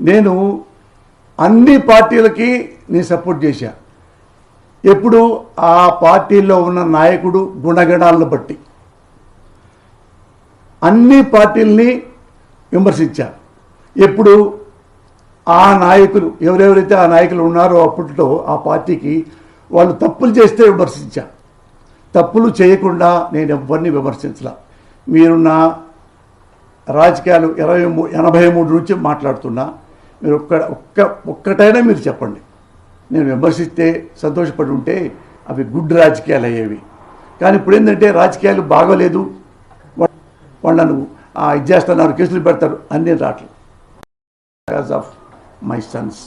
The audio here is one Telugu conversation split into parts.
నేను అన్ని పార్టీలకి నేను సపోర్ట్ చేశా. ఎప్పుడు ఆ పార్టీలో ఉన్న నాయకుడు గుణగణాలను బట్టి. అన్ని పార్టీల్ని విమర్శించా. ఎప్పుడు ఆ నాయకులు ఎవరెవరైతే ఆ నాయకులు ఉన్నారో అప్పట్లో ఆ పార్టీకి వాళ్ళు తప్పులు చేస్తే విమర్శించా. తప్పులు చేయకుండా నేను ఎవరిని విమర్శించలా. మీరు నా రాజకీయాలు ఇరవై ఎనభై మూడు నుంచి మాట్లాడుతున్నా. మీరు ఒక్క ఒక్క ఒక్కటైనా మీరు చెప్పండి. నేను విమర్శిస్తే సంతోషపడి ఉంటే అవి గుడ్ రాజకీయాలు అయ్యేవి. కానీ ఇప్పుడు ఏంటంటే రాజకీయాలు బాగోలేదు. వాళ్ళను ఆ, ఇది చేస్తున్నారు కేసులు పెడతారు అన్నీ రాట్లు. Because of my sons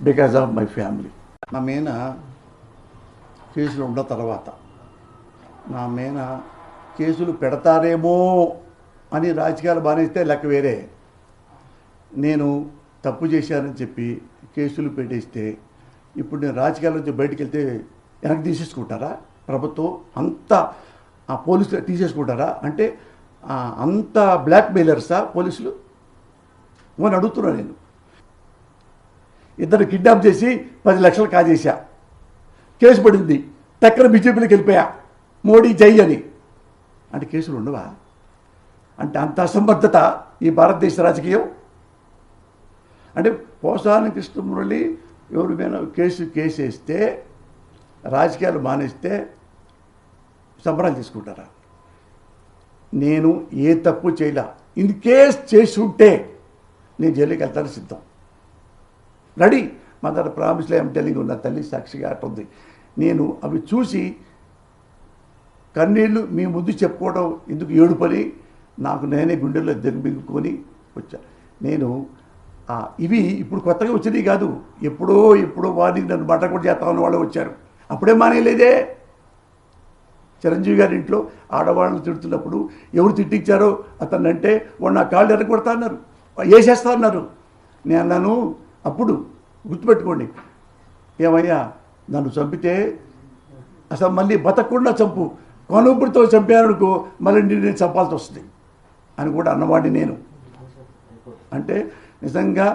because of my family నా మీద కేసులు ఉన్న తర్వాత నా మీద కేసులు పెడతారేమో అని రాజకీయాలు బానేస్తే లెక్క వేరే. నేను తప్పు చేశానని చెప్పి కేసులు పెట్టేస్తే ఇప్పుడు నేను రాజకీయాల నుంచి బయటకు వెళ్తే వెనక్కి తీసేసుకుంటారా? ప్రభుత్వం అంత ఆ పోలీసులు తీసేసుకుంటారా? అంటే అంత బ్లాక్ మెయిలర్సా పోలీసులు? అని అడుగుతున్నా నేను. ఇద్దరు కిడ్నాప్ చేసి పది లక్షలు కాజేశా. కేసు పడింది. టక్కన బీజేపీలోకి వెళ్ళిపోయా. మోడీ జై అని. అంటే కేసులు ఉండవా? అంటే అంత అసంబద్ధత ఈ భారతదేశ రాజకీయం? అంటే పోసాని కృష్ణమురళి ఎవరి మీద కేసు కేసేస్తే రాజకీయాలు మానేస్తే సంబరాలు తీసుకుంటారా? నేను ఏ తప్పు చేయలే. ఇన్ కేస్ చేసి ఉంటే నేను జైలుకి వెళ్తాను సిద్ధం. రెడీ. మా దగ్గర ప్రామిస్లో ఏం టెలింగ్ ఉన్న తల్లి సాక్షిగా అట్టుంది. నేను అవి చూసి కన్నీళ్ళు మీ ముందు చెప్పుకోవడం ఎందుకు ఏడుపని నాకు నేనే గుండెల్లో దిగబింగుకొని వచ్చా. నేను ఇవి ఇప్పుడు కొత్తగా వచ్చినవి కాదు. ఎప్పుడో ఎప్పుడో వాడిని నన్ను బట్ట కూడా చేస్తామని వాళ్ళు వచ్చారు. అప్పుడే మానేయలేదే? చిరంజీవి గారి ఇంట్లో ఆడవాళ్ళని తిడుతున్నప్పుడు ఎవరు తిట్టించారో అతను అంటే వాడు నా కాళ్ళు ఎరగొడతా అన్నారు. వేసేస్తా అన్నారు. నేను అన్నాను అప్పుడు గుర్తుపెట్టుకోండి. ఏమయ్యా నన్ను చంపితే అసలు మళ్ళీ బతకకుండా చంపు. కనుపుడితో చంపాననుకో మళ్ళీ నేను చంపాల్సి వస్తుంది అని కూడా అన్నవాడిని నేను. అంటే నిజంగా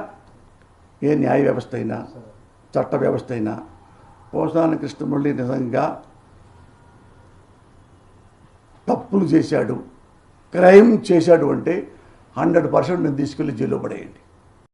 ఏ న్యాయ వ్యవస్థ అయినా చట్ట వ్యవస్థ అయినా పోసాన కృష్ణమురళి నిజంగా తప్పులు చేశాడు క్రైమ్ చేశాడు అంటే హండ్రెడ్ పర్సెంట్ నేను తీసుకెళ్ళి జైల్లో పడేయండి.